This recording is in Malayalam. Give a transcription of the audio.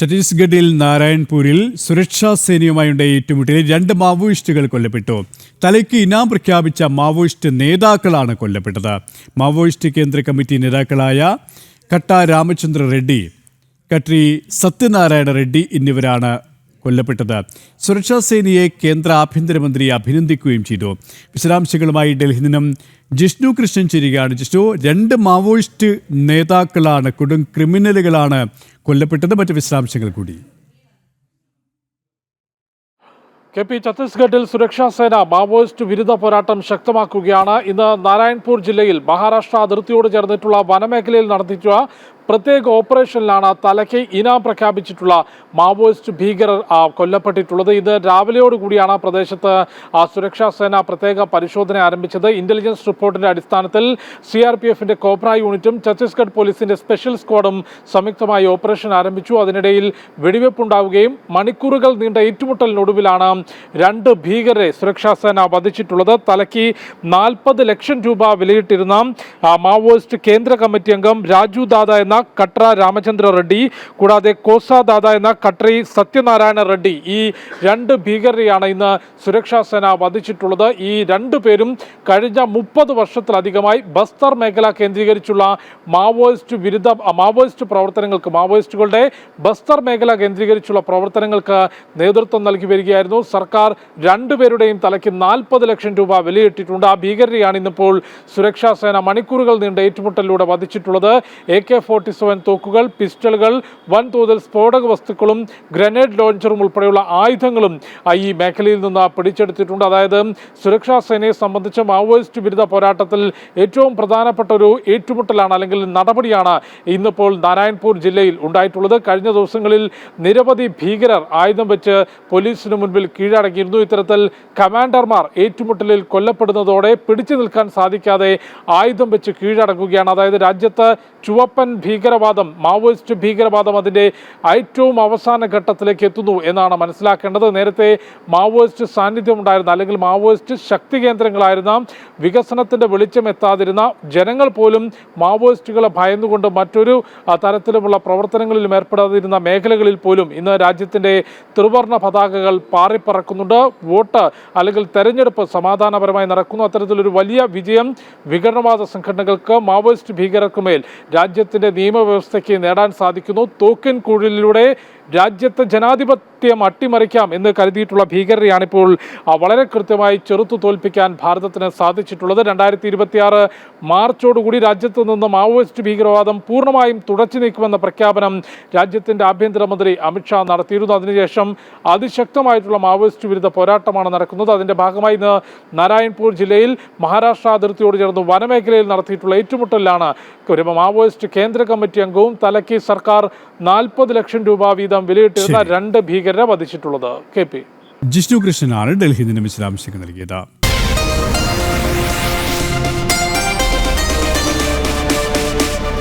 ഛത്തീസ്ഗഡിൽ നാരായൺപൂരിൽ സുരക്ഷാ സേനയുമായുണ്ടായ ഏറ്റുമുട്ടലിൽ രണ്ട് മാവോയിസ്റ്റുകൾ കൊല്ലപ്പെട്ടു. തലയ്ക്ക് ഇനാം പ്രഖ്യാപിച്ച മാവോയിസ്റ്റ് നേതാക്കളാണ് കൊല്ലപ്പെട്ടത്. മാവോയിസ്റ്റ് കേന്ദ്ര കമ്മിറ്റി നേതാക്കളായ കട്ട രാമചന്ദ്ര റെഡ്ഡി കട്രി സത്യനാരായണ റെഡ്ഡി എന്നിവരാണ് കൊല്ലപ്പെട്ടത്. സുരക്ഷാ സേനയെ കേന്ദ്ര ആഭ്യന്തരമന്ത്രി അഭിനന്ദിക്കുകയും ചെയ്തു. വിശദാംശങ്ങളുമായി ഡൽഹി നിന്നും ജിഷ്ണു കൃഷ്ണൻ ചേരുകയാണ്. ജിഷ്ണു രണ്ട് മാവോയിസ്റ്റ് നേതാക്കളാണ് കൊടും ക്രിമിനലുകളാണ് കൊല്ലപ്പെട്ടത്. മറ്റ് വിശദാംശങ്ങൾ കൂടി. കെ പി ഛത്തീസ്ഗഡിൽ സുരക്ഷാ സേന മാവോയിസ്റ്റ് വിരുദ്ധ പോരാട്ടം ശക്തമാക്കുകയാണ്. ഇന്ന് നാരായൺപൂർ ജില്ലയിൽ മഹാരാഷ്ട്ര അതിർത്തിയോട് ചേർന്നിട്ടുള്ള വനമേഖലയിൽ നടത്തിയിട്ടുള്ള പ്രത്യേക ഓപ്പറേഷനിലാണ് തലയ്ക്ക് ഇനാം പ്രഖ്യാപിച്ചിട്ടുള്ള മാവോയിസ്റ്റ് ഭീകരർ കൊല്ലപ്പെട്ടിട്ടുള്ളത്. ഇത് രാവിലെയോടുകൂടിയാണ് പ്രദേശത്ത് സുരക്ഷാ സേന പ്രത്യേക പരിശോധന ആരംഭിച്ചത്. ഇന്റലിജൻസ് റിപ്പോർട്ടിന്റെ അടിസ്ഥാനത്തിൽ സി ആർ പി എഫിന്റെ കോബ്ര യൂണിറ്റും ഛത്തീസ്ഗഡ് പോലീസിന്റെ സ്പെഷ്യൽ സ്ക്വാഡും സംയുക്തമായി ഓപ്പറേഷൻ ആരംഭിച്ചു. അതിനിടയിൽ വെടിവെപ്പുണ്ടാവുകയും മണിക്കൂറുകൾ നീണ്ട ഏറ്റുമുട്ടലിനൊടുവിലാണ് രണ്ട് ഭീകരരെ സുരക്ഷാ സേന വധിച്ചിട്ടുള്ളത്. തലയ്ക്ക് നാൽപ്പത് ലക്ഷം രൂപ വിലയിട്ടിരുന്ന മാവോയിസ്റ്റ് കേന്ദ്ര കമ്മിറ്റി അംഗം രാജു ദാദ എന്ന കട്ര രാമചന്ദ്ര റെഡ്ഡി കൂടാതെ കോസ ദാദ എന്ന കട്രി സത്യനാരായണ റെഡ്ഡി ഈ രണ്ട് ഭീകരരെയാണ് ഇന്ന് സുരക്ഷാ സേന വധിച്ചിട്ടുള്ളത്. ഈ രണ്ടു പേരും കഴിഞ്ഞ മുപ്പത് വർഷത്തിലധികമായി ബസ്തർ മേഖല കേന്ദ്രീകരിച്ചുള്ള മാവോയിസ്റ്റ് വിരുദ്ധ മാവോയിസ്റ്റ് പ്രവർത്തനങ്ങൾക്ക് മാവോയിസ്റ്റുകളുടെ ബസ്തർ മേഖല കേന്ദ്രീകരിച്ചുള്ള പ്രവർത്തനങ്ങൾക്ക് നേതൃത്വം നൽകി വരികയായിരുന്നു. സർക്കാർ രണ്ടുപേരുടെയും തലയ്ക്ക് നാൽപ്പത് ലക്ഷം രൂപ വിലയിട്ടിട്ടുണ്ട്. ആ ഭീകരരെയാണ് ഇന്നിപ്പോൾ സുരക്ഷാ സേന മണിക്കൂറുകൾ നീണ്ട ഏറ്റുമുട്ടലിലൂടെ വധിച്ചിട്ടുള്ളത്. എ കെ ഫോർട്ടി സെവൻ തോക്കുകൾ പിസ്റ്റളുകൾ വൻതോതിൽ സ്ഫോടക വസ്തുക്കളും ഗ്രനേഡ് ലോഞ്ചറും ഉൾപ്പെടെയുള്ള ആയുധങ്ങളും ഈ മേഖലയിൽ നിന്ന് പിടിച്ചെടുത്തിട്ടുണ്ട്. അതായത് സുരക്ഷാ സേനയെ സംബന്ധിച്ച് മാവോയിസ്റ്റ് വിരുദ്ധ പോരാട്ടത്തിൽ ഏറ്റവും പ്രധാനപ്പെട്ട ഒരു ഏറ്റുമുട്ടലാണ് അല്ലെങ്കിൽ നടപടിയാണ് ഇന്നിപ്പോൾ നാരായൺപൂർ ജില്ലയിൽ ഉണ്ടായിട്ടുള്ളത്. കഴിഞ്ഞ ദിവസങ്ങളിൽ നിരവധി ഭീകരർ ആയുധം വെച്ച് പോലീസിന് മുൻപിൽ കീഴടങ്ങിയിരുന്നു. ഇത്തരത്തിൽ കമാൻഡർമാർ ഏറ്റുമുട്ടലിൽ കൊല്ലപ്പെടുന്നതോടെ പിടിച്ചു നിൽക്കാൻ സാധിക്കാതെ ആയുധം വെച്ച് കീഴടങ്ങുകയാണ്. അതായത് രാജ്യത്ത് ചുവപ്പൻ ഭീകരവാദം മാവോയിസ്റ്റ് ഭീകരവാദം അതിന്റെ ഏറ്റവും അവസാന ഘട്ടത്തിലേക്ക് എത്തുന്നു എന്നാണ് മനസ്സിലാക്കേണ്ടത്. നേരത്തെ മാവോയിസ്റ്റ് സാന്നിധ്യം ഉണ്ടായിരുന്ന അല്ലെങ്കിൽ മാവോയിസ്റ്റ് ശക്തി കേന്ദ്രങ്ങളായിരുന്ന വികസനത്തിന്റെ വെളിച്ചം എത്താതിരുന്ന ജനങ്ങൾ പോലും മാവോയിസ്റ്റുകളെ ഭയന്നുകൊണ്ട് മറ്റൊരു തരത്തിലുമുള്ള പ്രവർത്തനങ്ങളിലും ഏർപ്പെടാതിരുന്ന മേഖലകളിൽ പോലും ഇന്ന് രാജ്യത്തിന്റെ ത്രിവർണ പതാകകൾ പാറിപ്പറക്കുന്നുണ്ട്. വോട്ട് അല്ലെങ്കിൽ തെരഞ്ഞെടുപ്പ് സമാധാനപരമായി നടക്കുന്നു. അത്തരത്തിലൊരു വലിയ വിജയം വിഘടനവാദ സംഘടനകൾക്ക് മാവോയിസ്റ്റ് ഭീകരർക്കുമേൽ രാജ്യത്തിന്റെ നിയമവ്യവസ്ഥയ്ക്ക് നേടാൻ സാധിക്കുന്നു. തോക്കിൻ കുഴലിലൂടെ രാജ്യത്തെ ജനാധിപത്യം അട്ടിമറിക്കാം എന്ന് കരുതിയിട്ടുള്ള ഭീകരരെയാണ് ഇപ്പോൾ വളരെ കൃത്യമായി ചെറുത്തു തോൽപ്പിക്കാൻ ഭാരതത്തിന് സാധിച്ചിട്ടുള്ളത്. രണ്ടായിരത്തി ഇരുപത്തിയാറ് മാർച്ചോടുകൂടി രാജ്യത്ത് നിന്ന് മാവോയിസ്റ്റ് ഭീകരവാദം പൂർണമായും തുടച്ചു നീക്കുമെന്ന പ്രഖ്യാപനം രാജ്യത്തിന്റെ ആഭ്യന്തരമന്ത്രി അമിത്ഷാ നടത്തിയിരുന്നു. അതിനുശേഷം അതിശക്തമായിട്ടുള്ള മാവോയിസ്റ്റ് വിരുദ്ധ പോരാട്ടമാണ് നടക്കുന്നത്. അതിന്റെ ഭാഗമായി ഇന്ന് നാരായൺപൂർ ജില്ലയിൽ മഹാരാഷ്ട്ര അതിർത്തിയോട് ചേർന്ന് വനമേഖലയിൽ നടത്തിയിട്ടുള്ള ഏറ്റുമുട്ടലിലാണ്. മാവോയിസ്റ്റ് കേന്ദ്ര കമ്മിറ്റി അംഗവും തലക്കി സർക്കാർ നാൽപ്പത് ലക്ഷം രൂപ വീതം വിലയിട്ടിരുന്ന രണ്ട് ഭീകരരെ വധിച്ചിട്ടുള്ളത് കെ പി. ജിഷ്ണു കൃഷ്ണനാണ് ഡൽഹിയിൽ നിന്നും വിശദാംശങ്ങൾ നൽകിയത്.